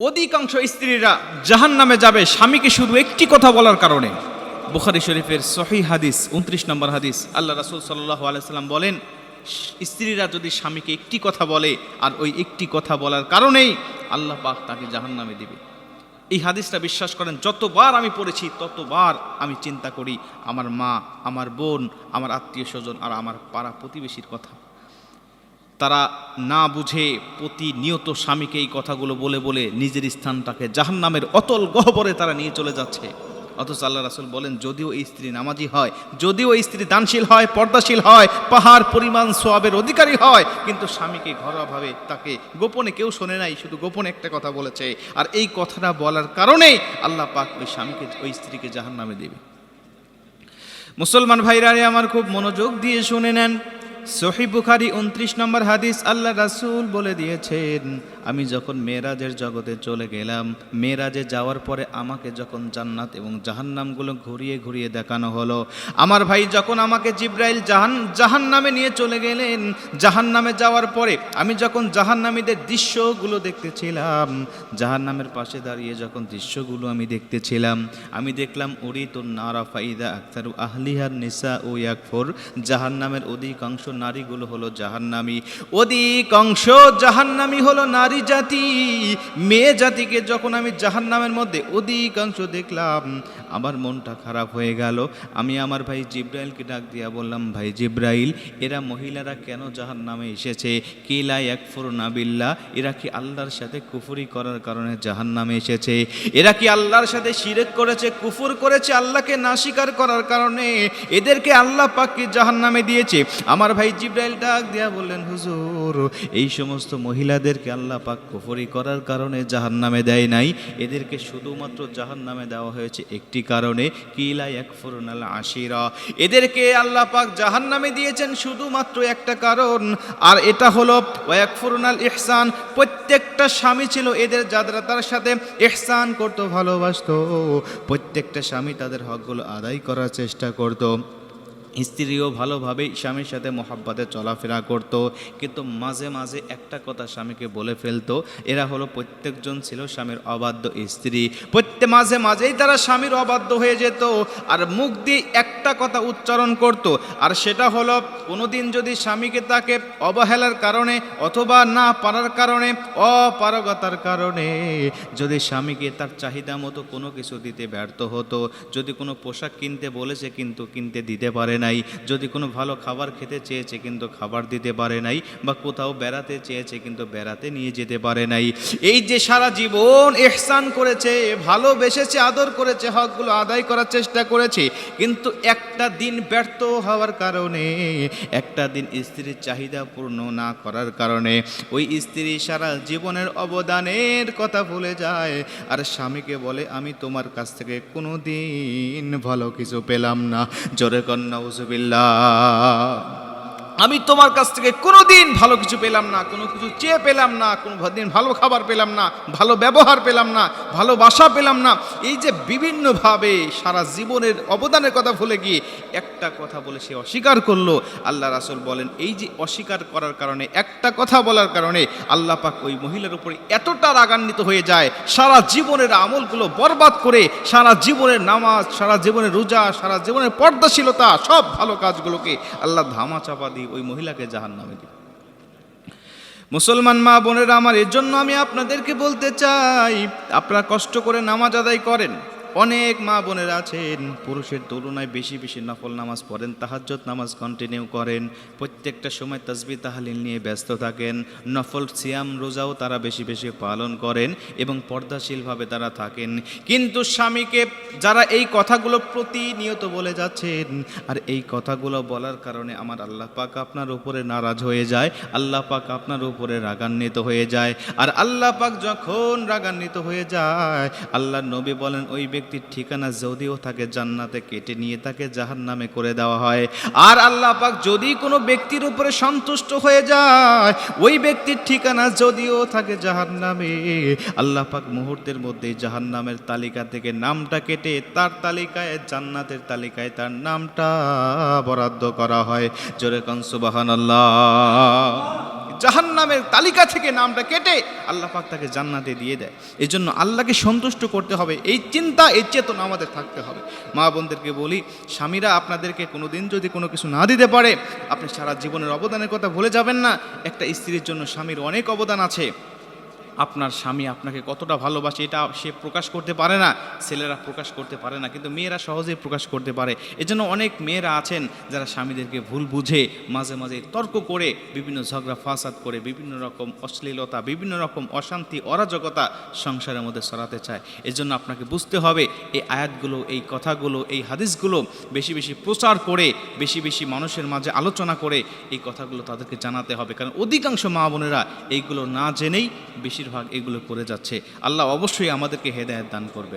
অধিকাংশ স্ত্রীরা জাহান নামে যাবে। স্বামীকে শুধু একটি কথা বলার কারণে। বুখারি শরীফের সহি হাদিস, উনত্রিশ নম্বর হাদিস, আল্লাহ রাসুল সাল্লাহ আলাইসাল্লাম বলেন, স্ত্রীরা যদি স্বামীকে একটি কথা বলে আর ওই একটি কথা বলার কারণেই আল্লাহ পাক তাকে জাহান নামে দিবে। এই হাদিসটা বিশ্বাস করেন, যতবার আমি পড়েছি, ততবার আমি চিন্তা করি, আমার মা, আমার বোন, আমার আত্মীয় স্বজন আর আমার পাড়া প্রতিবেশীর কথা। তারা না বুঝে প্রতিনিয়ত স্বামীকে এই কথাগুলো বলে বলে নিজের স্থানটাকে জাহান্নামের অতল গহবরে তারা নিয়ে চলে যাচ্ছে। অথচ আল্লাহ রাসুল বলেন, যদিও এই স্ত্রী নামাজি হয়, যদিও এই স্ত্রী দানশীল হয়, পর্দাশীল হয়, পাহাড়, পরিমাণ, সোয়াবের অধিকারী হয়, কিন্তু স্বামীকে ঘরোয়াভাবে তাকে গোপনে কেউ শোনে নাই, শুধু গোপনে একটা কথা বলেছে। আর এই কথাটা বলার কারণেই আল্লাহ পাক ওই স্বামীকে, ওই স্ত্রীকে জাহান্নামে দেবে। মুসলমান ভাইরা আমার খুব মনোযোগ দিয়ে শুনে নেন। সহি বুখারি উনত্রিশ নম্বর হাদিস আল্লাহ রাসুল বলে দিয়েছেন আমি যখন মেয়েরাজের জগতে চলে গেলাম, মেয়েরাজে যাওয়ার পরে আমাকে যখন জান্নাত এবং জাহান্নামগুলো ঘুরিয়ে ঘুরিয়ে দেখানো হলো, আমার ভাই যখন আমাকে জিব্রাইল জাহান, জাহান্নামে নিয়ে চলে গেলেন, জাহান্নামে যাওয়ার পরে আমি যখন জাহান্নামীদের দৃশ্যগুলো দেখতেছিলাম, জাহান্নামের পাশে দাঁড়িয়ে যখন দৃশ্যগুলো আমি দেখতেছিলাম, আমি দেখলাম, উরিতুন নারা ফাইদা আক্তারু আহলিহার নিসা ও ইয়াকফর, জাহান্নামের অধিকাংশ নারীগুলো হলো জাহান্নামী। অধিকাংশ জাহান্নামী হলো নারী জাতি মেয়ে জাতিকে যখন আমি জাহান্নামের মধ্যে অধিকাংশ দেখলাম আমার মনটা খারাপ হয়ে গেল। আমি আমার ভাই জিব্রাইলকে ডাক দিয়া বললাম, ভাই জিব্রাইল, এরা মহিলারা কেন জাহান নামে এসেছে কিলা একফুর নাবিল্লা এরা কি আল্লাহর সাথে কুফুরি করার কারণে জাহান নামে এসেছে? এরা কি আল্লাহর সাথে শিরেক করেছে, কুফুর করেছে, আল্লাহকে না স্বীকার করার কারণে? এদেরকে আল্লাহ পাককে জাহান নামে দিয়েছে? আমার ভাই জিব্রাইল ডাক দিয়া বললেন, হুজুর, এই সমস্ত মহিলাদেরকে আল্লাহ পাক কুফুরি করার কারণে জাহান নামে দেয় নাই। এদেরকে শুধুমাত্র জাহান নামে দেওয়া হয়েছে একটি কারণে কিলা এক ফুরনাল আশিরা? এদেরকে আল্লাহ পাক জাহান নামে দিয়েছেন শুধুমাত্র একটা কারণ, আর এটা হলো ওয়াকফুরনাল ইহসান। প্রত্যেকটা স্বামী ছিল এদের যারা তার সাথে ইহসান করতো, ভালোবাসত। প্রত্যেকটা স্বামী তাদের হকগুলো আদায় করার চেষ্টা করতো। স্ত্রীও ভালোভাবে স্বামীর সাথে মোহাব্বতে চলাফেরা করত, কিন্তু মাঝে মাঝে একটা কথা স্বামীকে বলে ফেলতো, এরা হলো প্রত্যেকজন ছিল স্বামীর অবাধ্য স্ত্রী। প্রত্যেক মাঝে মাঝেই তারা স্বামীর অবাধ্য হয়ে যেত আর মুখ দিয়ে একটা কথা উচ্চারণ করত, আর সেটা হলো কোনোদিন যদি স্বামীকে তাকে অবহেলার কারণে অথবা না পারার কারণে, অপারগতার কারণে যদি স্বামীকে তার চাহিদা মতো কোনো কিছু দিতে ব্যর্থ হতো, যদি কোনো পোশাক কিনতে বলেছে কিন্তু কিনতে দিতে পারে নাই। যদি কোনো ভালো খাবার খেতে চেয়েছে কিন্তু খাবার দিতে পারে নাই বা কোথাও বেড়াতে চেয়েছে কিন্তু বেড়াতে নিয়ে যেতে পারে নাই। এই যে সারা জীবন এহসান করেছে, ভালোবেসেছে, আদর করেছে, হকগুলো আদায় করার চেষ্টা করেছে, কিন্তু একটা দিন ব্যর্থ হওয়ার কারণে, একটা দিন স্ত্রীর চাহিদা পূর্ণ না করার কারণে, ওই স্ত্রী সারা জীবনের অবদানের কথা ভুলে যায়। আর স্বামীকে বলে, আমি তোমার কাছ থেকে কোনো দিন ভালো কিছু পেলাম না। জোরে কন্যা আমি তোমার কাছ থেকে কোনো দিন ভালো কিছু পেলাম না, কোনো কিছু চেয়ে পেলাম না, কোনো দিন ভালো খাবার পেলাম না, ভালো ব্যবহার পেলাম না ভালোবাসা পেলাম না। এই যে বিভিন্নভাবে সারা জীবনের অবদানের কথা ভুলে গিয়ে একটা কথা বলে সে অস্বীকার করল। আল্লাহ রাসুল বলেন, এই যে অস্বীকার করার কারণে, একটা কথা বলার কারণে আল্লাহ পাক ওই মহিলার উপরে এতটা রাগান্বিত হয়ে যায়, সারা জীবনের আমলগুলো বরবাদ করে, সারা জীবনের নামাজ, সারা জীবনের রোজা, সারা জীবনের পর্দাশীলতা, সব ভালো কাজগুলোকে আল্লাহ ধামা চাপা দিয়ে ওই মহিলাকে জাহান নামে দিবে। মুসলমান মা বোনেরা আমার, এর জন্য আমি আপনাদেরকে বলতে চাই, আপনারা কষ্ট করে নামাজ আদায় করেন। অনেক মা বোনেরা আছেন। পুরুষের তুলনায় বেশি বেশি নফল নামাজ পড়েন তাহাজ্জত নামাজ কন্টিনিউ করেন। প্রত্যেকটা সময় তসবি তাহালিল নিয়ে ব্যস্ত থাকেন। নফল সিয়াম রোজাও তারা বেশি বেশি পালন করেন এবং পর্দাশীলভাবে তারা থাকেন। কিন্তু স্বামীকে যারা এই কথাগুলো প্রতিনিয়ত বলে যাচ্ছেন, আর এই কথাগুলো বলার কারণে আমার আল্লাহ পাক আপনার উপরে নারাজ হয়ে যায়, আল্লাহ পাক আপনার উপরে রাগান্বিত হয়ে যায়। আর আল্লাহ পাক যখন রাগান্বিত হয়ে যায় আল্লাহ নবী বলেন, ওই ব্যক্তির ঠিকানা যদিও তাকে জান্নাতে কেটে নিয়ে তাকে জাহান নামে করে দেওয়া হয়। আর আল্লাহ পাক যদি কোনো ব্যক্তির উপরে সন্তুষ্ট হয়ে যায়, ওই ব্যক্তির ঠিকানা যদিও থাকে জাহান নামে আল্লাহ পাক মুহূর্তের মধ্যেই জাহান নামের তালিকা থেকে নামটা কেটে তার তালিকায়, জান্নাতের তালিকায় তার নামটা বরাদ্দ করা হয়। জোরে কন সুবাহান আল্লাহ জাহান্নামের তালিকা থেকে নামটা কেটে আল্লাহ পাক তাকে জান্নাতে দিয়ে দেয়। এই জন্য আল্লাহকে সন্তুষ্ট করতে হবে, এই চিন্তা, এই চেতনা আমাদের থাকতে হবে। মা বোনদেরকে বলি, স্বামীরা আপনাদেরকে কোনো দিন যদি কোনো কিছু না দিতে পারে, আপনি সারা জীবনের অবদানের কথা ভুলে যাবেন না। একটা স্ত্রীর জন্য স্বামীর অনেক অবদান আছে। আপনার স্বামী আপনাকে কতটা ভালোবাসে এটা সে প্রকাশ করতে পারে না, ছেলেরা প্রকাশ করতে পারে না, কিন্তু মেয়েরা সহজেই প্রকাশ করতে পারে। এজন্য অনেক মেয়েরা আছেন যারা স্বামীদেরকে ভুল বুঝে মাঝে মাঝে তর্ক করে, বিভিন্ন ঝগড়া, ফাসাদ করে, বিভিন্ন রকম অশ্লীলতা, বিভিন্ন রকম অশান্তি, অরাজকতা সংসারের মধ্যে সরাতে চায়। এজন্য আপনাকে বুঝতে হবে, এই আয়াতগুলো, এই কথাগুলো, এই হাদিসগুলো বেশি বেশি প্রচার করে, বেশি বেশি মানুষের মাঝে আলোচনা করে, এই কথাগুলো তাদেরকে জানাতে হবে। কারণ অধিকাংশ মা বোনেরা এইগুলো না জেনেই বেশিরভাগ এগুলো করে যাচ্ছে। আল্লাহ অবশ্যই আমাদেরকে হেদায়ত দান করবেন।